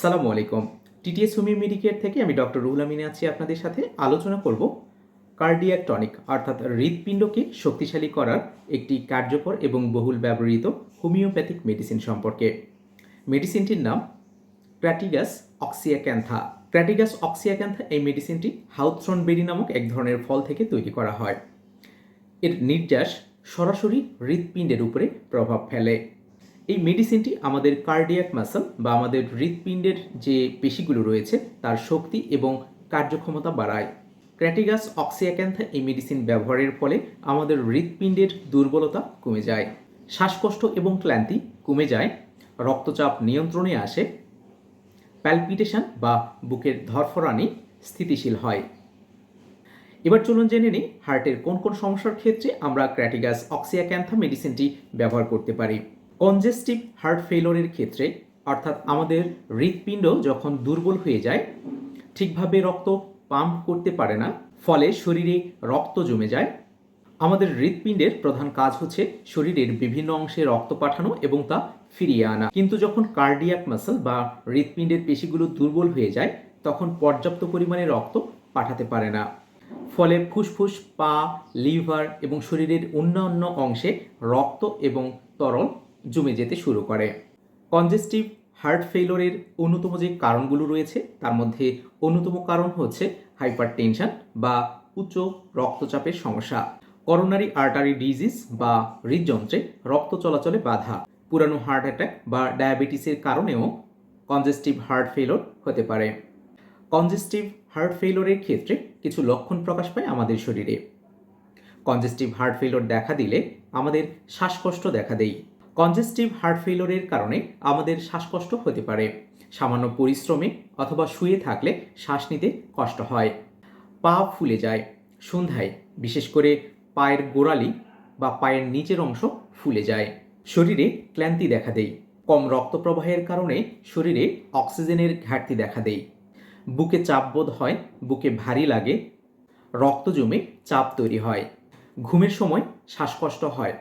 সালামু আলাইকুম। TTS homeo Medicare থেকে আমি ডক্টর রুহুল আমিন আছি আপনাদের সাথে। আলোচনা করব কার্ডিয়াক টনিক, অর্থাৎ হৃৎপিণ্ডকে শক্তিশালী করার একটি কার্যকর এবং বহুল ব্যবহৃত হোমিওপ্যাথিক মেডিসিন সম্পর্কে। মেডিসিনটির নাম ক্র্যাটিগাস অক্সিয়াক্যান্থা। ক্র্যাটিগাস অক্সিয়াক্যান্থা এই মেডিসিনটি হাউথ্রন বেরি নামক এক ধরনের ফল থেকে তৈরি করা হয়। এর নির্যাস সরাসরি হৃৎপিণ্ডের উপরে প্রভাব ফেলে। এই মেডিসিনটি আমাদের কার্ডিয়াক মাসল বা আমাদের হৃৎপিণ্ডের যে পেশিগুলো রয়েছে, তার শক্তি এবং কার্যক্ষমতা বাড়ায়। ক্র্যাটিগাস অক্সিয়াক্যান্থা এই মেডিসিন ব্যবহারের ফলে আমাদের হৃৎপিণ্ডের দুর্বলতা কমে যায়। শ্বাসকষ্ট এবং ক্লান্তি কমে যায়, রক্তচাপ নিয়ন্ত্রণে আসে প্যালপিটেশন বা বুকের ধরফরানি স্থিতিশীল হয়। এবার চলুন জেনে নিই হার্টের কোন কোন সমস্যার ক্ষেত্রে আমরা ক্র্যাটিগাস অক্সিয়াক্যান্থা মেডিসিনটি ব্যবহার করতে পারি। কনজেস্টিভ হার্ট ফেলোরের ক্ষেত্রে, অর্থাৎ আমাদের হৃৎপিণ্ড যখন দুর্বল হয়ে যায়, ঠিকভাবে রক্ত পাম্প করতে পারে না, ফলে শরীরে রক্ত জমে যায়। আমাদের হৃৎপিণ্ডের প্রধান কাজ হচ্ছে শরীরের বিভিন্ন অংশে রক্ত পাঠানো এবং তা ফিরিয়ে আনা। কিন্তু যখন কার্ডিয়াক মাসল বা হৃৎপিণ্ডের পেশিগুলো দুর্বল হয়ে যায়, তখন পর্যাপ্ত পরিমাণে রক্ত পাঠাতে পারে না। ফলে ফুসফুস, পা, লিভার এবং শরীরের অন্যান্য অংশে রক্ত এবং তরল জমে যেতে শুরু করে। কনজেস্টিভ হার্ট ফেইলরের অন্যতম যে কারণগুলো রয়েছে, তার মধ্যে অন্যতম কারণ হচ্ছে হাইপার টেনশন বা উচ্চ রক্তচাপের সমস্যা। করোনারি আর্টারি ডিজিজ বা হৃদযন্ত্রে রক্ত চলাচলে বাধা। পুরানো হার্ট অ্যাটাক বা ডায়াবেটিসের কারণেও কনজেস্টিভ হার্ট ফেইলর হতে পারে। কনজেস্টিভ হার্ট ফেইলরের ক্ষেত্রে কিছু লক্ষণ প্রকাশ পায় আমাদের শরীরে। কনজেস্টিভ হার্ট ফেইলর দেখা দিলে আমাদের শ্বাসকষ্ট দেখা দেয়। কনজেস্টিভ হার্ট ফেইলরের কারণে আমাদের শ্বাসকষ্ট হতে পারে। সামান্য পরিশ্রমে অথবা শুয়ে থাকলে শ্বাস নিতে কষ্ট হয়। পা ফুলে যায়। সন্ধ্যায় বিশেষ করে পায়ের গোড়ালি বা পায়ের নিচের অংশ ফুলে যায়। শরীরে ক্লান্তি দেখা দেয়। কম রক্ত প্রবাহের কারণে শরীরে অক্সিজেনের ঘাটতি দেখা দেয়। বুকে চাপ বোধ হয়, বুকে ভারী লাগে। রক্ত জমে চাপ তৈরি হয়। ঘুমের সময় শ্বাসকষ্ট হয়।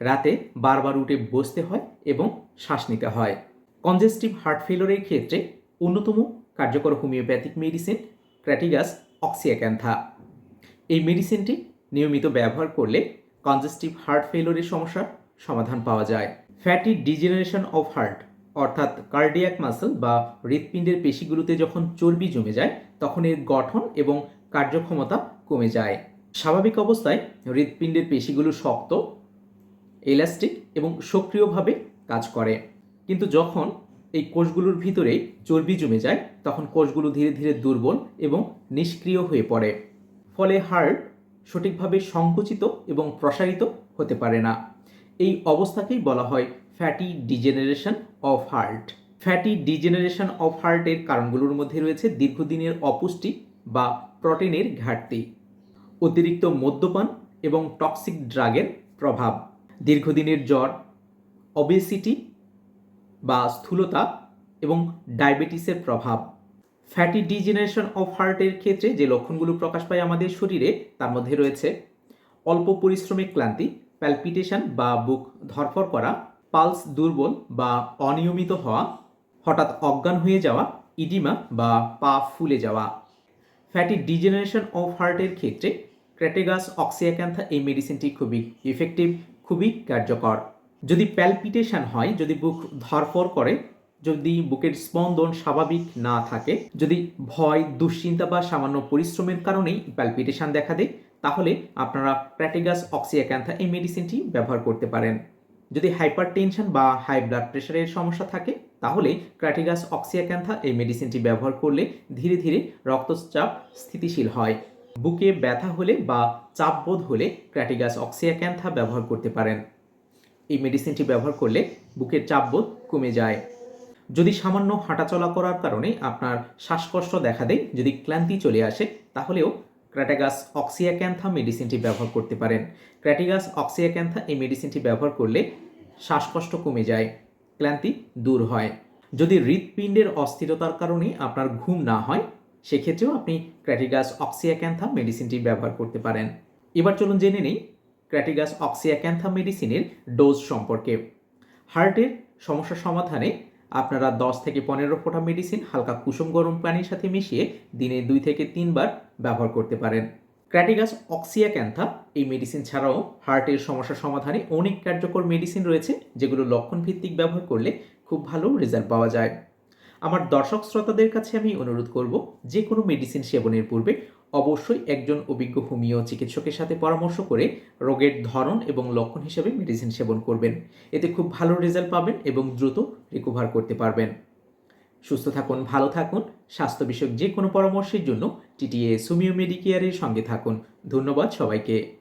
রাতে বারবার উঠে বসতে হয় এবং শ্বাস নিতে হয়। কনজেস্টিভ হার্ট ফেলোরের ক্ষেত্রে অন্যতম কার্যকর হোমিওপ্যাথিক মেডিসিন ক্র্যাটিগাস অক্সিয়াক্যান্থা। এই মেডিসিনটি নিয়মিত ব্যবহার করলে কনজেস্টিভ হার্ট ফেলোরের সমস্যার সমাধান পাওয়া যায়। ফ্যাটি ডিজেনারেশন অফ হার্ট, অর্থাৎ কার্ডিয়াক মাসল বা হৃৎপিণ্ডের পেশিগুলোতে যখন চর্বি জমে যায়, তখন এর গঠন এবং কার্যক্ষমতা কমে যায়। স্বাভাবিক অবস্থায় হৃৎপিণ্ডের পেশিগুলো শক্ত এলাস্টিক এবং সক্রিয়ভাবে কাজ করে। কিন্তু যখন এই কোষগুলোর ভিতরে চর্বি জমে যায়, তখন কোষগুলো ধীরে ধীরে দুর্বল এবং নিষ্ক্রিয় হয়ে পড়ে। ফলে হার্ট সঠিকভাবে সংকুচিত এবং প্রসারিত হতে পারে না। এই অবস্থাকেই বলা হয় fatty degeneration of heart fatty degeneration of হার্টের কারণগুলোর মধ্যে রয়েছে দীর্ঘদিনের অপুষ্টি বা প্রোটিনের ঘাটতি, অতিরিক্ত মদ্যপান এবং টক্সিক ড্রাগের প্রভাব। দীর্ঘদিনের জ্বর অবেসিটি বা স্থূলতা এবং ডায়াবেটিসের প্রভাব। ফ্যাটি ডিজেনারেশন অফ হার্টের ক্ষেত্রে যে লক্ষণগুলো প্রকাশ পায় আমাদের শরীরে, তার মধ্যে রয়েছে অল্প পরিশ্রমিক ক্লান্তি প্যালপিটেশন বা বুক ধরফর করা পালস দুর্বল বা অনিয়মিত হওয়া, হঠাৎ অজ্ঞান হয়ে যাওয়া ইডিমা বা পা ফুলে যাওয়া। ফ্যাটি ডিজেনারেশন অফ হার্টের ক্ষেত্রে ক্র্যাটেগাস অক্সিয়াক্যান্থা এই মেডিসিনটি খুবই ইফেক্টিভ খুবই কার্যকর। যদি প্যালপিটেশন হয়, যদি বুক ধরফর করে, যদি বুকের স্পন্দন স্বাভাবিক না থাকে, যদি ভয়, দুশ্চিন্তা বা সামান্য পরিশ্রমের কারণেই প্যালপিটেশন দেখা দেয়, তাহলে আপনারা প্র্যাটিগাস অক্সিয়াক্যান্থা এই মেডিসিনটি ব্যবহার করতে পারেন। যদি হাইপার টেনশন বা হাই ব্লাড প্রেশারের সমস্যা থাকে, তাহলে ক্র্যাটিগাস অক্সিয়াক্যান্থা এই মেডিসিনটি ব্যবহার করলে ধীরে ধীরে রক্তচাপ স্থিতিশীল হয়। বুকে ব্যথা হলে বা চাপ বোধ হলে ক্র্যাটিগাস অক্সিয়াক্যান্থা ব্যবহার করতে পারেন। এই মেডিসিনটি ব্যবহার করলে বুকের চাপ বোধ কমে যায়। যদি সামান্য হাঁটাচলা করার কারণে আপনার শ্বাসকষ্ট দেখা দেয়, যদি ক্লান্তি চলে আসে, তাহলেও ক্র্যাটাগাস অক্সিয়াক্যান্থা মেডিসিনটি ব্যবহার করতে পারেন। ক্র্যাটিগাস অক্সিয়াক্যান্থা এই মেডিসিনটি ব্যবহার করলে শ্বাসকষ্ট কমে যায়, ক্লান্তি দূর হয়। যদি হৃৎপিণ্ডের অস্থিরতার কারণে আপনার ঘুম না হয় সেক্ষেত্রেও আপনি ক্র্যাটিগাস অক্সিয়াক্যান্থা মেডিসিনটি ব্যবহার করতে পারেন। এবার চলুন জেনে নিই ক্র্যাটিগাস অক্সিয়াক্যান্থা মেডিসিনের ডোজ সম্পর্কে। হার্টের সমস্যা সমাধানে আপনারা দশ থেকে পনেরো ফোঁটা মেডিসিন হালকা কুসুম গরম পানির সাথে মিশিয়ে দিনে দুই থেকে তিনবার ব্যবহার করতে পারেন। ক্র্যাটিগাস অক্সিয়া ক্যান্থা এই মেডিসিন ছাড়াও হার্টের সমস্যা সমাধানে অনেক কার্যকর মেডিসিন রয়েছে, যেগুলো লক্ষণ ভিত্তিক ব্যবহার করলে খুব ভালো রেজাল্ট পাওয়া যায়। আমার দর্শক শ্রোতাদের কাছে আমি অনুরোধ করব, যে কোনো মেডিসিন সেবনের পূর্বে অবশ্যই একজন অভিজ্ঞ হোমিও চিকিৎসকের সাথে পরামর্শ করে রোগের ধরন এবং লক্ষণ হিসেবে মেডিসিন সেবন করবেন। এতে খুব ভালো রেজাল্ট পাবেন এবং দ্রুত রিকভার করতে পারবেন। সুস্থ থাকুন, ভালো থাকুন। স্বাস্থ্য বিষয়ক যে কোনো পরামর্শের জন্য টিটিএ সুমিও মেডিকেয়ারের সঙ্গে থাকুন। ধন্যবাদ সবাইকে।